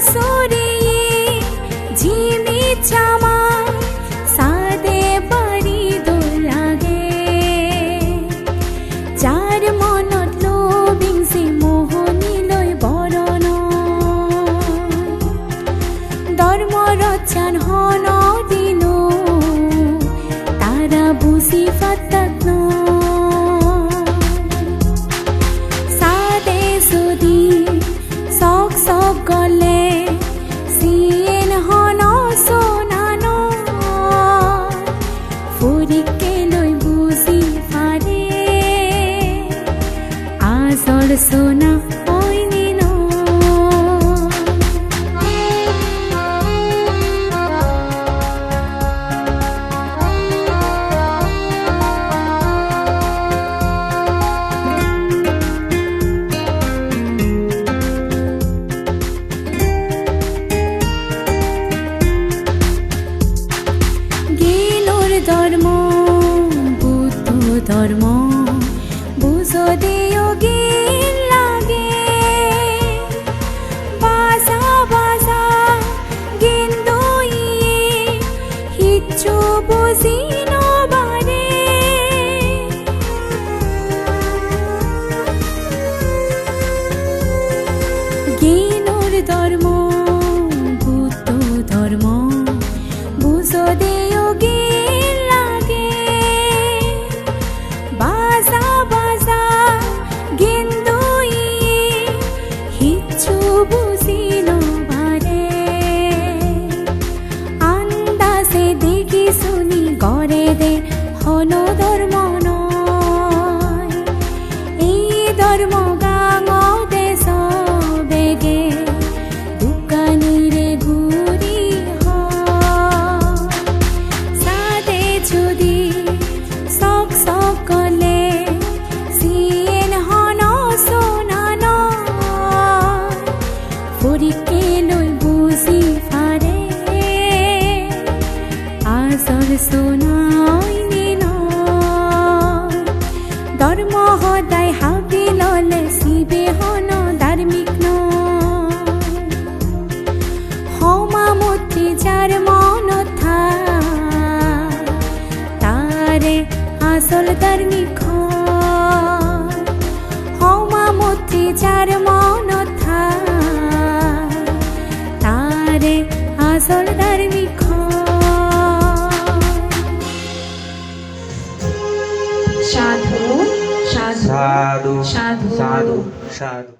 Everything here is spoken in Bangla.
ಸೋರೆಯೇ ಜೀಮಿ ಚಾಮ মনত সোনা ধর্ম বুদ্ধ ধর্ম দর হাবি ললে সিবে হন ধার্মিক ন হমা মূর্তি যার মন থা তারে আসল ধার্মিক হমা মূর্তি যার মন থা তারে আসল ধার্মিক সাধু সাধু সাধু সাধু। সাধু